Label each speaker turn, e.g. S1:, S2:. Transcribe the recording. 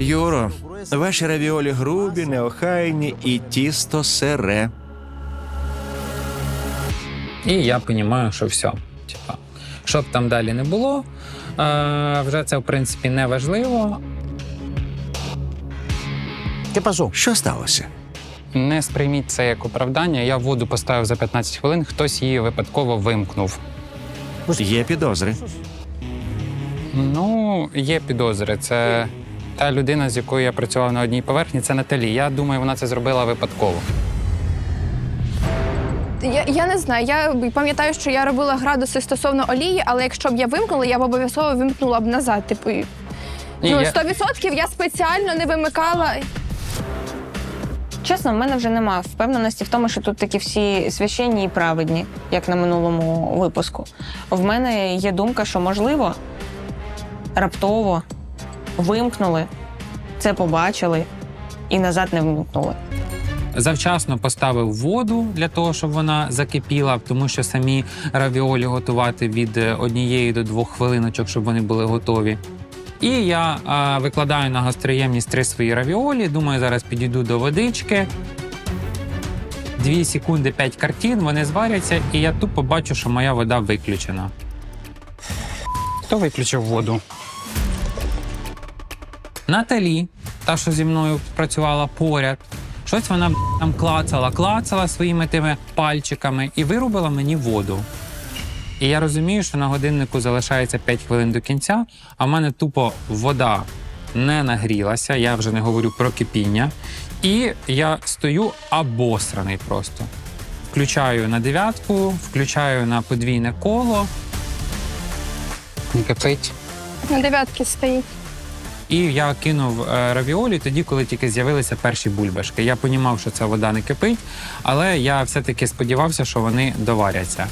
S1: Юро, ваші равіолі грубі, неохайні і тісто сире.
S2: І я розумію, що все. Типа, що б там далі не було, е, вже це в принципі не важливо.
S3: ¿Qué pasó?
S1: Що сталося?
S2: Не сприйміть це як оправдання. Я воду поставив за 15 хвилин, хтось її випадково вимкнув.
S1: Є підозри.
S2: Ну, є підозри. Це та людина, з якою я працював на одній поверхні, це Наталі. Я думаю, вона це зробила випадково.
S4: Я, я не знаю. Я пам'ятаю, що я робила градуси стосовно олії, але якщо б я вимкнула, я б обов'язково вимкнула б назад. Типу,
S2: Ні,
S4: ну,
S2: я-
S4: 100% я спеціально не вимикала.
S5: Чесно, в мене вже немає впевненості в тому, що тут такі всі священні і праведні, як на минулому випуску. В мене є думка, що можливо раптово вимкнули, це побачили і назад не вимкнули.
S2: Завчасно поставив воду для того, щоб вона закипіла, тому що самі равіолі готувати від е, однієї до двох хвилиночок, щоб вони були готові. І я а, викладаю на гостроємність три свої равіолі. Думаю, зараз підійду до водички. Дві секунди, п'ять картин, вони зваряться, і я тупо бачу, що моя вода виключена. Хто виключив воду? Наталі, та, що зі мною працювала поряд, щось вона там клацала, клацала своїми тими пальчиками і вирубила мені воду. І я розумію, що на годиннику залишається 5 хвилин до кінця, а в мене тупо вода не нагрілася, я вже не говорю про кипіння. І я стою обосраний просто. Включаю на дев'ятку, включаю на подвійне коло. Не кипить.
S4: На дев'ятки стоїть.
S2: І я кинув е, равіолі тоді, коли тільки з'явилися перші бульбашки. Я понімав, що ця вода не кипить, але я все-таки сподівався, що вони доваряться.